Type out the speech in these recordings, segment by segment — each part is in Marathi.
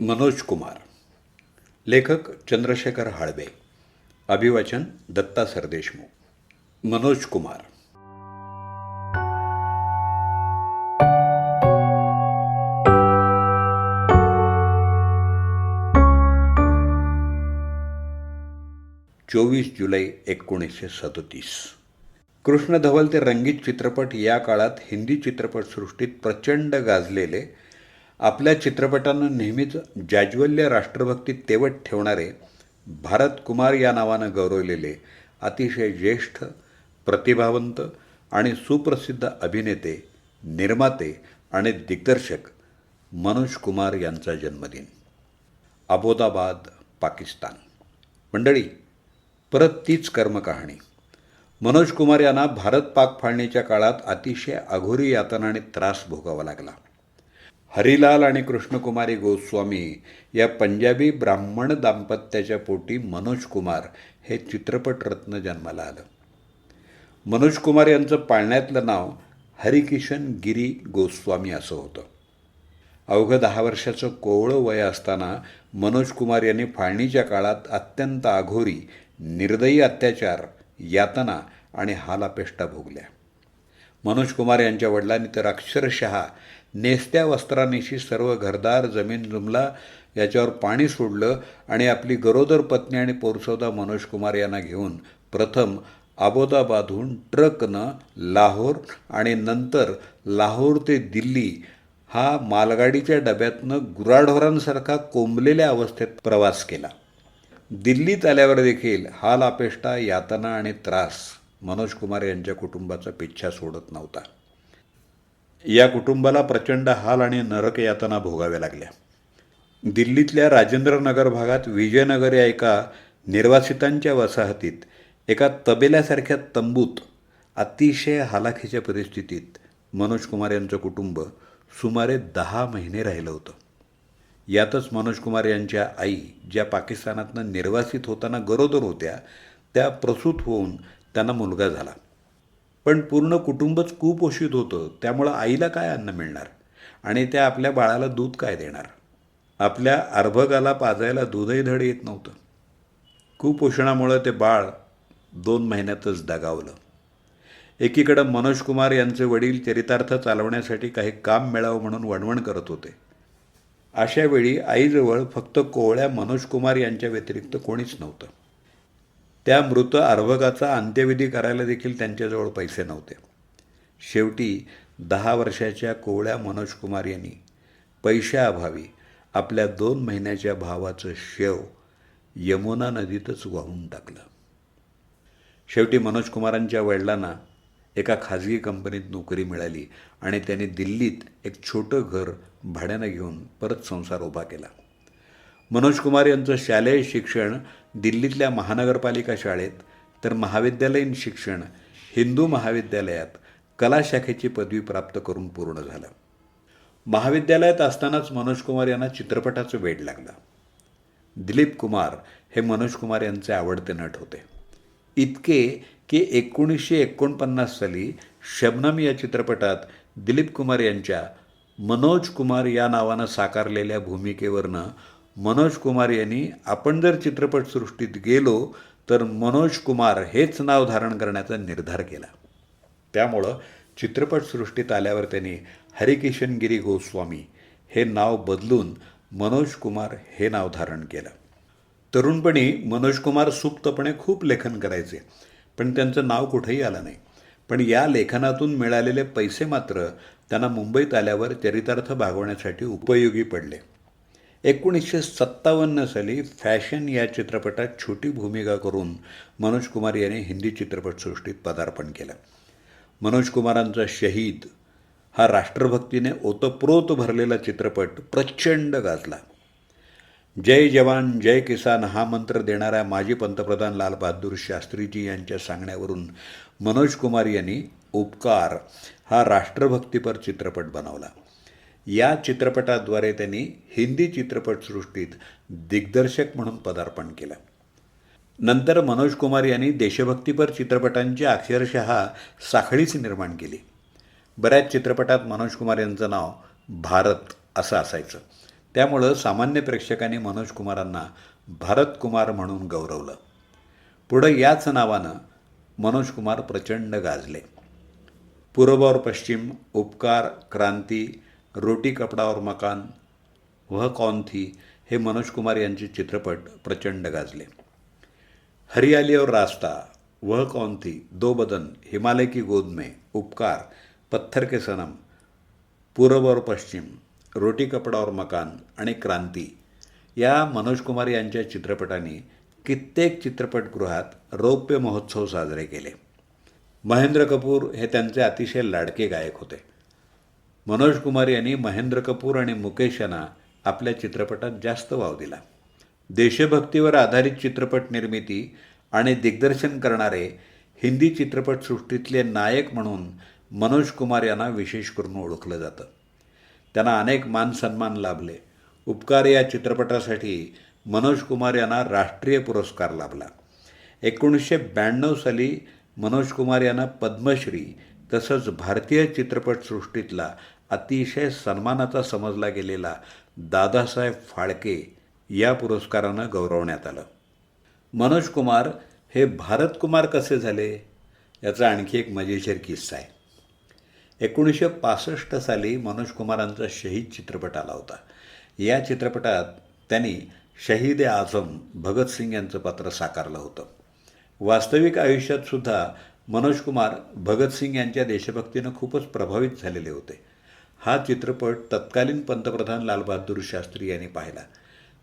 मनोज कुमार. लेखक चंद्रशेखर हाळबे अभिवाचन दत्ता सरदेशमुख. मनोज कुमार. चोवीस जुलै एकोणीसशे सदतीस. कृष्ण धवल ते रंगीत चित्रपट या काळात हिंदी चित्रपटसृष्टीत प्रचंड गाजलेले आपल्या चित्रपटांना नेहमीच जाज्वल्य राष्ट्रभक्ती तेवट ठेवणारे भारत कुमार या नावानं गौरवलेले अतिशय ज्येष्ठ प्रतिभावंत आणि सुप्रसिद्ध अभिनेते निर्माते आणि दिग्दर्शक मनोज कुमार यांचा जन्मदिन. अबोदाबाद पाकिस्तान. मंडळी परत तीच कर्मकहाणी. मनोज कुमार यांना भारत पाक फाळणीच्या काळात अतिशय अघोरी यातना आणि त्रास भोगावा लागला. हरिलाल आणि कृष्णकुमारी गोस्वामी या पंजाबी ब्राह्मण दाम्पत्याच्या पोटी मनोज कुमार हे चित्रपटरत्न जन्माला आलं. मनोज कुमार यांचं पाळण्यातलं नाव हरिकिशन गिरी गोस्वामी असं होतं. अवघं दहा वर्षाचं कोवळं वय असताना मनोज कुमार यांनी फाळणीच्या काळात अत्यंत आघोरी निर्दयी अत्याचार यातना आणि हालापेष्टा भोगल्या. मनोज कुमार यांच्या वडिलांनी तर अक्षरशः नेसत्या वस्त्रानिशी सर्व घरदार जमीन जुमला याच्यावर पाणी सोडलं आणि आपली गरोदर पत्नी आणि पोरसोदा मनोज कुमार यांना घेऊन प्रथम अबोदाबादहून ट्रकनं लाहोर आणि नंतर लाहोर ते दिल्ली हा मालगाडीच्या डब्यातनं गुराढोरांसारखा कोंबलेल्या अवस्थेत प्रवास केला. दिल्लीत आल्यावर देखील हाल अपेष्टा यातना आणि त्रास मनोज कुमार यांच्या कुटुंबाचा पिच्छा सोडत नव्हता. या कुटुंबाला प्रचंड हाल आणि नरक यातना भोगाव्या लागल्या. दिल्लीतल्या राजेंद्रनगर भागात विजयनगर या एका निर्वासितांच्या वसाहतीत एका तबेल्यासारख्या तंबूत अतिशय हालाखीच्या परिस्थितीत मनोज कुमार यांचं कुटुंब सुमारे दहा महिने राहिलं होतं. यातच मनोज कुमार यांच्या आई ज्या पाकिस्तानातनं निर्वासित होताना गरोदर होत्या त्या प्रसूत होऊन त्यांना मुलगा झाला. पण पूर्ण कुटुंबच कुपोषित होतं त्यामुळं आईला काय अन्न मिळणार? आणि त्या आपल्या बाळाला दूध काय देणार? आपल्या अर्भकाला पाजायला दूधही धड येत नव्हतं. कुपोषणामुळं ते बाळ दोन महिन्यातच दगावलं. एकीकडं मनोज कुमार यांचे वडील चरितार्थ चालवण्यासाठी काही काम मिळावं म्हणून वणवण करत होते. अशावेळी आईजवळ फक्त कोवळ्या मनोज कुमार यांच्या व्यतिरिक्त कोणीच नव्हतं. त्या मृत अर्भकाचा अंत्यविधी करायला देखील त्यांच्याजवळ पैसे नव्हते. शेवटी दहा वर्षाच्या कोवळ्या मनोज कुमार यांनी पैशाअभावी आपल्या दोन महिन्याच्या भावाचं शेव यमुना नदीतच वाहून टाकलं. शेवटी मनोज कुमारांच्या वडिलांना एका खाजगी कंपनीत नोकरी मिळाली आणि त्यांनी दिल्लीत एक छोटं घर भाड्यानं घेऊन परत संसार उभा केला. मनोज कुमार यांचं शालेय शिक्षण दिल्लीतल्या महानगरपालिका शाळेत तर महाविद्यालयीन शिक्षण हिंदू महाविद्यालयात कला शाखेची पदवी प्राप्त करून पूर्ण झालं. महाविद्यालयात असतानाच मनोज कुमार यांना चित्रपटाचं वेड लागलं. दिलीप कुमार हे मनोज कुमार यांचे आवडते नट होते. इतके की एकोणीसशे एकोणपन्नास साली शबनम या चित्रपटात दिलीप कुमार यांच्या मनोज कुमार या नावानं साकारलेल्या भूमिकेवरनं मनोज कुमार यांनी आपण जर चित्रपटसृष्टीत गेलो तर मनोज कुमार हेच नाव धारण करण्याचा निर्धार केला. त्यामुळं चित्रपटसृष्टीत आल्यावर त्यांनी हरिकिशनगिरी गोस्वामी हे नाव बदलून मनोज कुमार हे नाव धारण केलं. तरुणपणी मनोज कुमार सुप्तपणे खूप लेखन करायचे पण त्यांचं नाव कुठेही आलं नाही. पण या लेखनातून मिळालेले पैसे मात्र त्यांना मुंबईत आल्यावर चरितार्थ भागवण्यासाठी उपयोगी पडले. एकोणीसशे सत्तावन्न साली फॅशन या चित्रपटात छोटी भूमिका करून मनोज कुमार यांनी हिंदी चित्रपटसृष्टीत पदार्पण केलं. मनोज कुमारांचा शहीद हा राष्ट्रभक्तीने ओतप्रोत भरलेला चित्रपट प्रचंड गाजला. जय जवान जय किसान हा मंत्र देणाऱ्या माजी पंतप्रधान लालबहादूर शास्त्रीजी यांच्या सांगण्यावरून मनोज कुमार यांनी उपकार हा राष्ट्रभक्तीपर चित्रपट बनवला. या चित्रपटाद्वारे त्यांनी हिंदी चित्रपटसृष्टीत दिग्दर्शक म्हणून पदार्पण केलं. नंतर मनोज कुमार यांनी देशभक्तीपर चित्रपटांची अक्षरशः साखळीच निर्माण केली. बऱ्याच चित्रपटात मनोज कुमार यांचं नाव भारत असं असायचं. त्यामुळं सामान्य प्रेक्षकांनी मनोज कुमारांना भारत कुमार म्हणून गौरवलं. पुढं याच नावानं मनोज कुमार प्रचंड गाजले. पूर्व और पश्चिम उपकार क्रांती रोटी कपडा और मकान वह कौन थी? हे मनोज कुमार यांचे चित्रपट प्रचंड गाजले. हरियाली और रास्ता वह कौन थी? दो बदन हिमालय की गोद में उपकार पत्थर के सनम पूरब और पश्चिम रोटी कपडा और मकान आणि क्रांती. या मनोज कुमार यांच्या चित्रपटांनी कित्येक चित्रपटगृहात रौप्य महोत्सव साजरे केले. महेंद्र कपूर हे त्यांचे अतिशय लाडके गायक होते. मनोज कुमार यांनी महेंद्र कपूर आणि मुकेश यांना आपल्या चित्रपटात जास्त वाव दिला. देशभक्तीवर आधारित चित्रपट निर्मिती आणि दिग्दर्शन करणारे हिंदी चित्रपटसृष्टीतले नायक म्हणून मनोज कुमार यांना विशेष करून ओळखलं जातं. त्यांना अनेक मान सन्मान लाभले. उपकार या चित्रपटासाठी मनोज कुमार यांना राष्ट्रीय पुरस्कार लाभला. एकोणीसशे ब्याण्णव साली मनोज कुमार यांना पद्मश्री तसंच भारतीय चित्रपटसृष्टीतला अतिशय सन्मानाचा समजला गेलेला दादासाहेब फाळके या पुरस्कारानं गौरवण्यात आलं. मनोज कुमार हे भारत कुमार कसे झाले? याचा आणखी एक मजेशीर किस्सा आहे. एकोणीसशे पासष्ट साली मनोज कुमारांचा शहीद चित्रपट आला होता. या चित्रपटात त्यांनी शहीद ए आझम भगतसिंग यांचं पात्र साकारलं होतं. वास्तविक आयुष्यातसुद्धा मनोज कुमार भगतसिंग यांच्या देशभक्तीनं खूपच प्रभावित झालेले होते. हा चित्रपट तत्कालीन पंतप्रधान लालबहादूर शास्त्री यांनी पाहिला.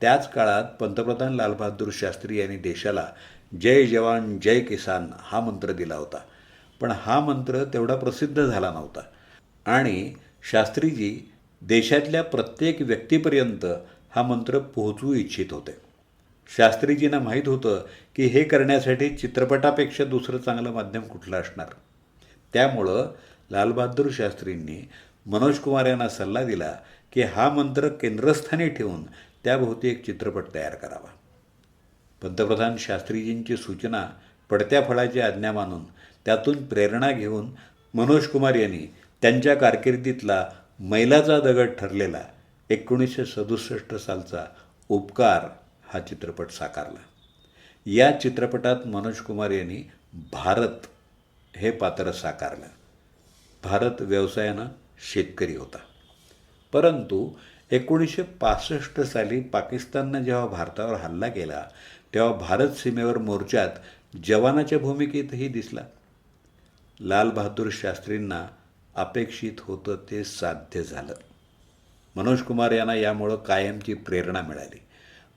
त्याच काळात पंतप्रधान लालबहादूर शास्त्री यांनी देशाला जय जवान जय किसान हा मंत्र दिला होता. पण हा मंत्र तेवढा प्रसिद्ध झाला नव्हता. आणि शास्त्रीजी देशातल्या प्रत्येक व्यक्तीपर्यंत हा मंत्र पोहोचवू इच्छित होते. शास्त्रीजींना माहीत होतं की हे करण्यासाठी चित्रपटापेक्षा दुसरं चांगलं माध्यम कुठलं असणार? त्यामुळं लालबहादूर शास्त्रींनी मनोज कुमार यांना सल्ला दिला की हा मंत्र केंद्रस्थानी ठेवून त्याभोवती एक चित्रपट तयार करावा. पंतप्रधान शास्त्रीजींची सूचना पडत्या फळाची आज्ञा मानून त्यातून प्रेरणा घेऊन मनोज कुमार यांनी त्यांच्या कारकिर्दीतला मैलाचा दगड ठरलेला एकोणीसशे सदुसष्ट सालचा उपकार हा चित्रपट साकारला. या चित्रपटात मनोज कुमार यांनी भारत हे पात्र साकारलं. भारत व्यवसायानं शेतकरी होता. परंतु एकोणीसशे पासष्ट साली पाकिस्ताननं जेव्हा भारतावर हल्ला केला तेव्हा भारत सीमेवर मोर्चात जवानाच्या भूमिकेतही दिसला. लालबहादूर शास्त्रींना अपेक्षित होतं ते साध्य झालं. मनोज कुमार यांना यामुळं कायमची प्रेरणा मिळाली.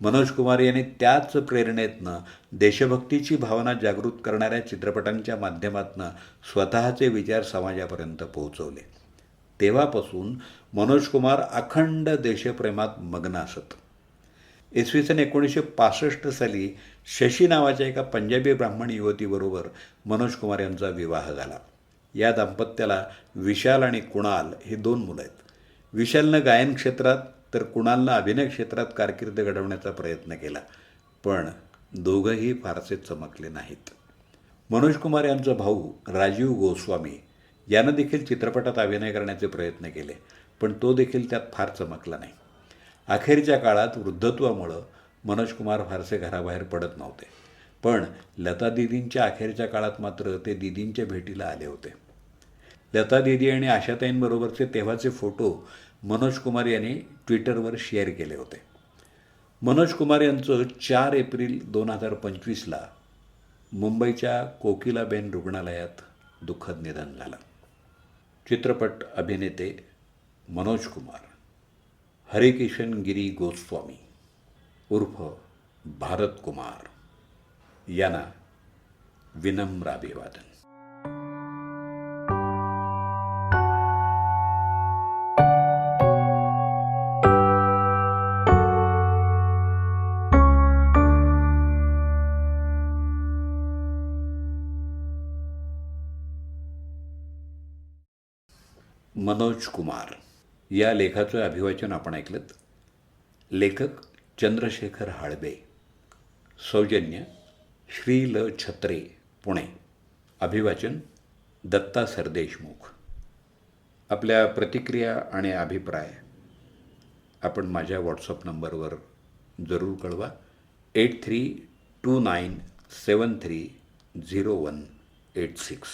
मनोज कुमार यांनी त्याच प्रेरणेतनं देशभक्तीची भावना जागृत करणाऱ्या चित्रपटांच्या माध्यमातून स्वतःचे विचार समाजापर्यंत पोहोचवले. तेव्हापासून मनोज कुमार अखंड देशप्रेमात मग्न असत. इसवी सन एकोणीसशे पासष्ट साली शशी नावाच्या एका पंजाबी ब्राह्मण युवतीबरोबर मनोज कुमार यांचा विवाह झाला. या दाम्पत्याला विशाल आणि कुणाल ही दोन मुलं आहेत. विशालनं गायन क्षेत्रात तर कुणालनं अभिनय क्षेत्रात कारकीर्द घडवण्याचा प्रयत्न केला पण दोघंही फारसे चमकले नाहीत. मनोज कुमार यांचा भाऊ राजीव गोस्वामी यानं देखील चित्रपटात अभिनय करण्याचे प्रयत्न केले पण तो देखील त्यात फार चमकला नाही. अखेरच्या काळात वृद्धत्वामुळं मनोज कुमार फारसे घराबाहेर पडत नव्हते. पण लता दिदींच्या अखेरच्या काळात मात्र ते दिदींच्या भेटीला आले होते. लता दिदी आणि आशाताईंबरोबरचे तेव्हाचे फोटो मनोज कुमार यांनी ट्विटरवर शेअर केले होते. मनोज कुमार यांचं चार एप्रिल दोन हजार पंचवीसला मुंबईच्या कोकिलाबेन रुग्णालयात दुःखद निधन झालं. चित्रपट अभिनेते मनोज कुमार हरिकिशन गिरी गोस्वामी उर्फ भारत कुमार यांना विनम्र अभिवादन. मनोज कुमार. या लेखाचं अभिवाचन आपण ऐकलं लेखक चंद्रशेखर हाळबे. सौजन्य श्री ल छत्रे पुणे. अभिवाचन दत्ता सरदेशमुख. आपल्या प्रतिक्रिया आणि अभिप्राय आपण माझ्या व्हॉट्सअप नंबरवर जरूर कळवा. Eight three two nine seven three zero one eight six.